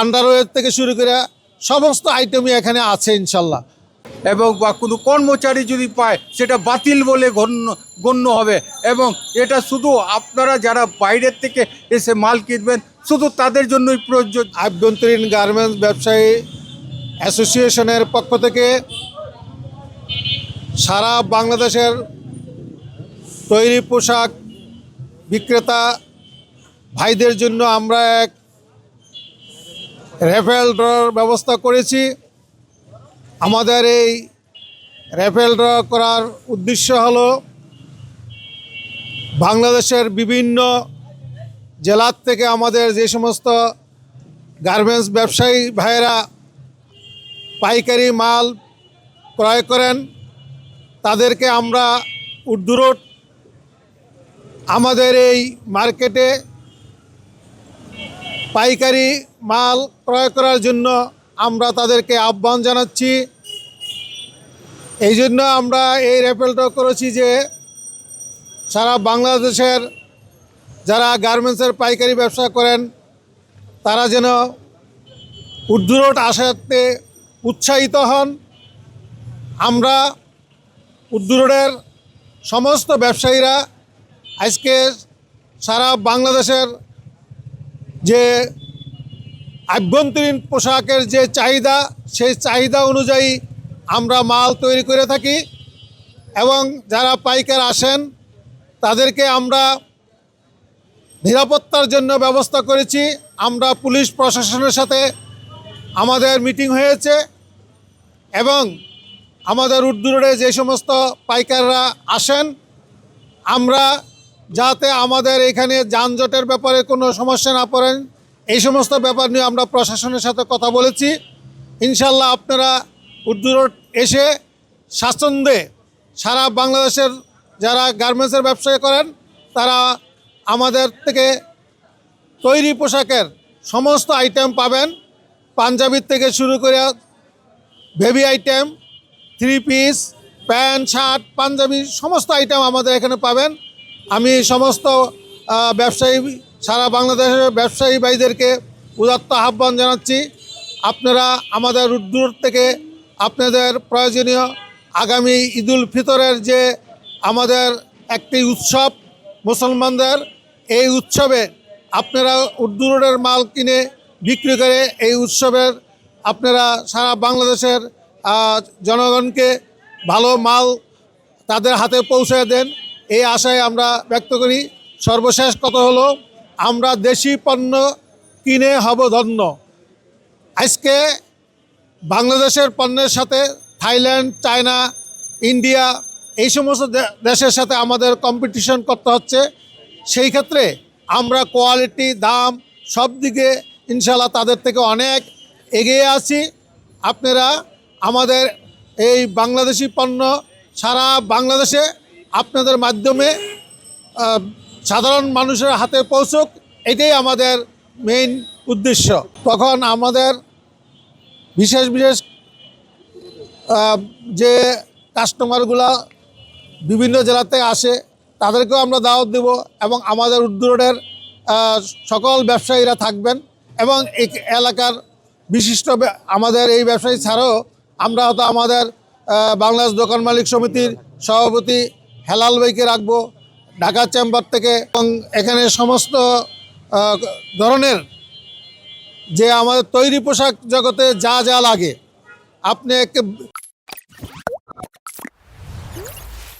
Underwear থেকে শুরু করে সমস্ত আইটেমই এখানে আছে ইনশাল্লাহ। এবং বা কোনো কর্মচারী যদি পায় সেটা বাতিল বলে গণ্য গণ্য হবে। এবং এটা শুধু আপনারা যারা বাইরের থেকে এসে মাল কিনবেন শুধু তাদের জন্যই প্রযোজ্য। আভ্যন্তরীণ গার্মেন্টস ব্যবসায়ী অ্যাসোসিয়েশনের পক্ষ থেকে সারা বাংলাদেশের তৈরি পোশাক বিক্রেতা ভাইদের জন্য আমরা এক রেফেল ড্রর ব্যবস্থা করেছি। আমাদের এই রেফেল ড্র করার উদ্দেশ্য হলো বাংলাদেশের বিভিন্ন জেলার থেকে আমাদের যে সমস্ত গার্মেন্টস ব্যবসায়ী ভাইয়েরা পাইকারি মাল ক্রয় করেন, তাদেরকে আমরা উদ্দুরট আমাদের এই মার্কেটে পাইকারি মাল ক্রয় করার জন্য আমরা তাদেরকে আহ্বান জানাচ্ছি। এই জন্য আমরা এই রেপেলটা করেছি যে সারা বাংলাদেশের যারা গার্মেন্টসের পাইকারি ব্যবসা করেন, তারা যেন উদ্দুরট আসাতে উৎসাহিত হন। আমরা উদ্দুরটের সমস্ত ব্যবসায়ীরা আজকে সারা বাংলাদেশের যে আভ্যন্তরীণ পোশাকের যে চাহিদা, সেই চাহিদা অনুযায়ী আমরা মাল তৈরি করে থাকি এবং যারা পাইকার আসেন, তাদেরকে আমরা নিরাপত্তার জন্য ব্যবস্থা করেছি। আমরা পুলিশ প্রশাসনের সাথে আমাদের মিটিং হয়েছে এবং আমাদের উদ্দূরে যে সমস্ত পাইকাররা আসেন, আমরা যাতে আমাদের এখানে যানজটের ব্যাপারে কোনো সমস্যা না পড়েন। এই সমস্ত ব্যাপার নিয়ে আমরা প্রশাসনের সাথে কথা বলেছি। ইনশাল্লাহ আপনারা উদ্দূরট এসে স্বাচ্ছন্দ্যে সারা বাংলাদেশের যারা গার্মেন্টসের ব্যবসা করেন, তারা আমাদের থেকে তৈরি পোশাকের সমস্ত আইটেম পাবেন। পাঞ্জাবির থেকে শুরু করে baby item, three piece, pant, shirt, panjabi সমস্ত আইটেম আমাদের এখানে পাবেন। আমি সমস্ত ব্যবসায়ী সারা বাংলাদেশের ব্যবসায়ী ভাইদেরকে উদাত্ত আহ্বান জানাচ্ছি। আপনারা আমাদের দূর থেকে আপনাদের প্রয়োজনীয় আগামী ঈদুল ফিতরের যে আমাদের একটি উৎসব মুসলমানদের, এই উৎসবে আপনারা উর্দু রোডের মাল কিনে বিক্রি করে এই উৎসবের আপনারা সারা বাংলাদেশের জনগণকে ভালো মাল তাদের হাতে পৌঁছে দেন। এই আশায় আমরা ব্যক্ত করি। সর্বশেষ কথা হলো আমরা দেশি পণ্য কিনে হব ধন্য। আজকে বাংলাদেশের পণ্যের সাথে থাইল্যান্ড, চায়না, ইন্ডিয়া এই সমস্ত দেশের সাথে আমাদের কম্পিটিশন করতে হচ্ছে। সেই ক্ষেত্রে আমরা কোয়ালিটি দাম সব দিকে ইনশাল্লাহ তাদের থেকে অনেক এগিয়ে আছি। আপনারা আমাদের এই বাংলাদেশি পণ্য সারা বাংলাদেশে আপনাদের মাধ্যমে সাধারণ মানুষের হাতে পৌঁছুক, এটাই আমাদের মেইন উদ্দেশ্য। তখন আমাদের বিশেষ বিশেষ যে কাস্টমারগুলা বিভিন্ন জেলা থেকে আসে, তাদেরকেও আমরা দাওয়াত দেব এবং আমাদের উদ্দূরের সকল ব্যবসায়ীরা থাকবেন এবং এই এলাকার বিশিষ্ট আমাদের এই ব্যবসায়ী ছাড়াও আমরা হয়তো আমাদের বাংলাদেশ দোকান মালিক সমিতির সভাপতি হেলাল ভাইকে রাখব ঢাকা চেম্বার থেকে এবং এখানে সমস্ত ধরনের যে আমাদের তৈরি পোশাক জগতে যা যা লাগে, আপনি